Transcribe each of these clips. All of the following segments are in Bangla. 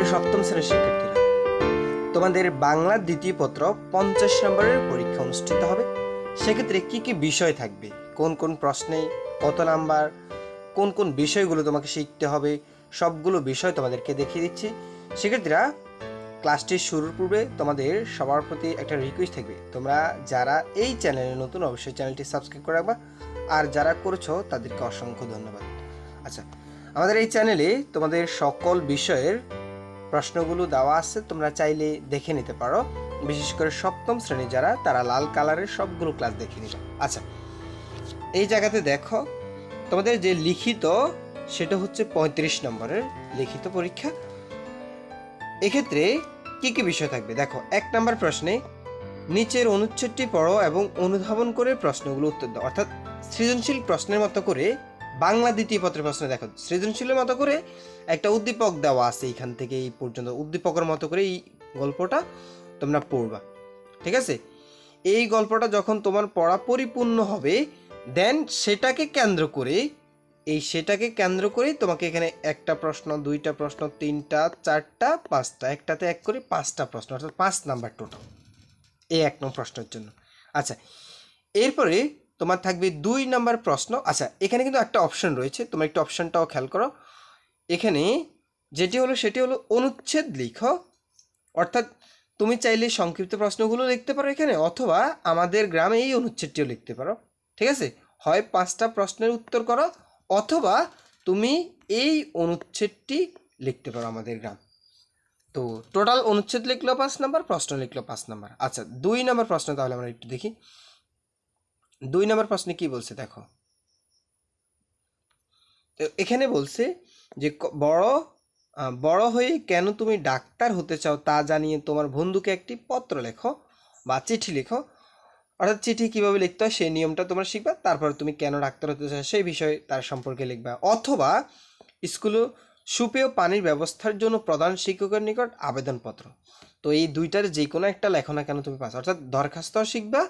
প্রিয় সপ্তম শ্রেণির শিক্ষার্থীরা। তোমাদের বাংলার দ্বিতীয় পত্র পঞ্চাশ নম্বরের পরীক্ষা অনুষ্ঠিত হবে। সেক্ষেত্রে কি কি বিষয় থাকবে? কোন কোন প্রশ্নে কত নাম্বার? কোন কোন বিষয়গুলো তোমাকে শিখতে হবে? সবগুলো বিষয় তোমাদেরকে দেখিয়ে দিচ্ছি। শিক্ষার্থীরা ক্লাসটি শুরুর পূর্বে তোমাদের সবার প্রতি একটা রিকোয়েস্ট থাকবে। তোমরা যারা এই চ্যানেলে নতুন, অবশ্যই চ্যানেলটি সাবস্ক্রাইব করে রাখবা। আর যারা করেছ, তাদেরকে অসংখ্য ধন্যবাদ। আচ্ছা আমাদের এই চ্যানেলে তোমাদের সকল বিষয়ের প্রশ্নগুলো দেওয়া আছে, তোমরা চাইলে দেখে নিতে পারো। বিশেষ করে সপ্তম শ্রেণি যারা, তারা লাল কালারের সবগুলো ক্লাস দেখে নিবে। আচ্ছা এই জায়গাতে দেখো, তোমাদের যে লিখিত, সেটা হচ্ছে পঁয়ত্রিশ নম্বরের লিখিত পরীক্ষা। এক্ষেত্রে কি কি বিষয় থাকবে? দেখো, এক নম্বর প্রশ্নে, নিচের অনুচ্ছেদটি পড়ো এবং অনুধাবন করে প্রশ্নগুলো উত্তর দাও। অর্থাৎ সৃজনশীল প্রশ্নের মতো করে বাংলা দ্বিতীয় পত্রের প্রশ্ন, দেখো, সৃজনশীলের মতো করে একটা উদ্দীপক দেওয়া আছে এইখান থেকে, এই পর্যন্ত উদ্দীপকের মতো করে এই গল্পটা তোমরা পড়বা, ঠিক আছে? এই গল্পটা যখন তোমার পড়া পরিপূর্ণ হবে দেন সেটাকে কেন্দ্র করে, এই সেটাকে কেন্দ্র করে তোমাকে এখানে একটা প্রশ্ন, দুইটা প্রশ্ন, তিনটা, চারটা, পাঁচটা, একটাতে এক করে পাঁচটা প্রশ্ন, অর্থাৎ পাঁচ নাম্বার টোটাল এই এক নম্বর প্রশ্নের জন্য। আচ্ছা এরপরে তোমার থাকবে দুই নাম্বার প্রশ্ন। আচ্ছা এখানে কিন্তু একটা অপশন রয়েছে, তোমার একটা অপশনটাও খেয়াল করো। এখানে যেটি হলো সেটি হলো অনুচ্ছেদ লিখো। অর্থাৎ তুমি চাইলে সংক্ষিপ্ত প্রশ্নগুলো লিখতে পারো এখানে, অথবা আমাদের গ্রামে এই অনুচ্ছেদটিও লিখতে পারো। ঠিক আছে? হয় পাঁচটা প্রশ্নের উত্তর করো, অথবা তুমি এই অনুচ্ছেদটি লিখতে পারো আমাদের গ্রাম। তো টোটাল অনুচ্ছেদ লিখলো পাঁচ নাম্বার, প্রশ্ন লিখলো পাঁচ নাম্বার। আচ্ছা দুই নাম্বার প্রশ্ন তাহলে আমরা একটু দেখি। দুই নম্বর প্রশ্নে কি বলছে দেখো? এখানে বলছে যে বড় বড় হয়ে কেন তুমি ডাক্তার হতে চাও তা জানিয়ে তোমার বন্ধুকে একটি পত্র লেখো বা চিঠি লেখো। অর্থাৎ চিঠি কীভাবে লিখতে হয় সেই নিয়মটা তোমরা শিখবা, তারপর তুমি কেন ডাক্তার হতে চাও সেই বিষয়ে তার সম্পর্কে লিখবা। অথবা স্কুলে সুপেয় পানির ব্যবস্থার জন্য প্রধান শিক্ষকের নিকট আবেদনপত্র। তো এই দুইটার যে কোনো একটা লেখো না কেন তুমি পাস। অর্থাৎ দরখাস্ত শিখবা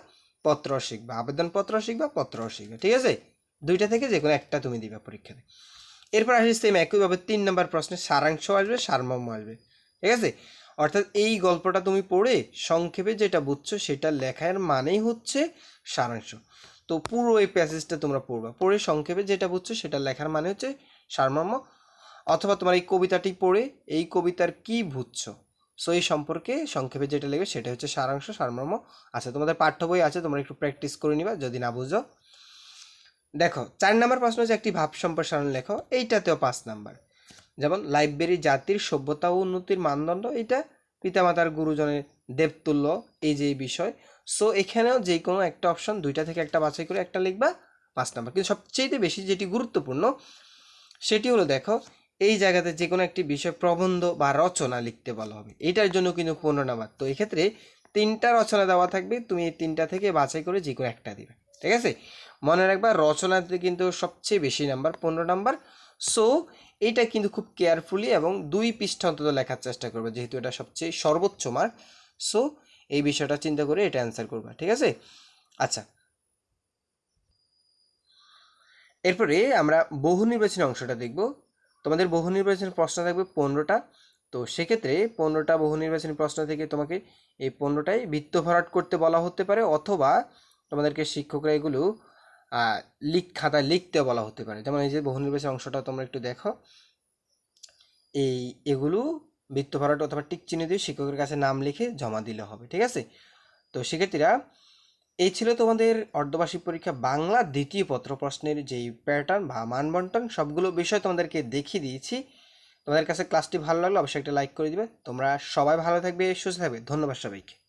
পত্র শিখবা, আবেদনপত্র শিখবা, পত্র শিখবা, ঠিক আছে? দুইটা থেকে যে কোনো একটা তুমি দিবা পরীক্ষাতে। এরপর আসলে সেম একইভাবে তিন নম্বর প্রশ্নে সারাংশ আসবে, সারমর্ম আসবে, ঠিক আছে? অর্থাৎ এই গল্পটা তুমি পড়ে সংক্ষেপে যেটা বুঝছ সেটা লেখার মানেই হচ্ছে সারাংশ। তো পুরো এই প্যাসেজটা তোমরা পড়বা, পড়ে সংক্ষেপে যেটা বুঝছ সেটা লেখার মানে হচ্ছে সারমর্ম। অথবা তোমার এই কবিতাটি পড়ে, এই কবিতার কি বুঝছ? সো এই সম্পর্কে সংক্ষেপে যেটা লিখবে সেটা হচ্ছে সারাংশ, সারমর্ম। আচ্ছা তোমাদের পাঠ্য বই আছে, তোমরা একটু প্র্যাকটিস করে নিবা, যদি না বুঝো। দেখো, চার নাম্বার প্রশ্ন হচ্ছে একটি ভাব সম্প্রসারণ লেখো, এইটাতেও পাঁচ নাম্বার। যেমন, লাইব্রেরি জাতির সভ্যতা ও উন্নতির মানদণ্ড এটা পিতামাতার গুরুজনের দেবতুল্য, এই যে বিষয়। সো এখানেও যে কোনো একটা অপশন দুইটা থেকে একটা বাছাই করে একটা লিখবা, পাঁচ নাম্বার। কিন্তু সবচেয়ে বেশি যেটি গুরুত্বপূর্ণ, সেটি হলো, দেখো এই জায়গাতে যে কোনো একটি বিষয় প্রবন্ধ বা রচনা লিখতে বলা হবে। এটার জন্য কিন্তু পনেরো নাম্বার। তো এক্ষেত্রে তিনটা রচনা দেওয়া থাকবে। তুমি এই তিনটা থেকে বাছাই করে যে কোনো একটা দিবে। ঠিক আছে? মনে রাখবা রচনাতে কিন্তু সবচেয়ে বেশি নাম্বার পনেরো নাম্বার। সো, এটা কিন্তু খুব কেয়ারফুলি এবং দুই পৃষ্ঠা অন্তত লেখার চেষ্টা করবে, যেহেতু এটা সবচেয়ে সর্বোচ্চ মার্ক সো, এই বিষয়টা চিন্তা করে এটা অ্যান্সার করবা। ঠিক আছে? আচ্ছা। এরপরে আমরা বহু নির্বাচনী অংশটা দেখব। তোমাদের বহু নির্বাচনী প্রশ্ন থাকবে পনেরোটা। তো সেক্ষেত্রে পনেরোটা বহু নির্বাচনী প্রশ্ন থেকে তোমাকে এই পনেরোটাই বৃত্ত ভরাট করতে বলা হতে পারে অথবা তোমাদেরকে শিক্ষকরা এগুলো লিখ, খাতায় লিখতে বলা হতে পারে। যেমন এই যে বহু নির্বাচনী অংশটা তোমরা একটু দেখো। এই, এগুলো বৃত্ত ভরাট অথবা টিক চিহ্ন দিয়ে শিক্ষকের কাছে নাম লিখে জমা দিলে হবে, ঠিক আছে? তো শিক্ষার্থীরা এই ছিল তোমাদের অর্ধবার্ষিক পরীক্ষা বাংলা দ্বিতীয় পত্র প্রশ্নের যেই প্যাটার্ন বা মানবন্টন, সবগুলো বিষয় তোমাদেরকে দেখিয়ে দিয়েছি। তোমাদের কাছে ক্লাসটি ভালো লাগল অবশ্যই একটা লাইক করে দিবে। তোমরা সবাই ভালো থাকবে, সুস্থ থাকবে। ধন্যবাদ সবাইকে।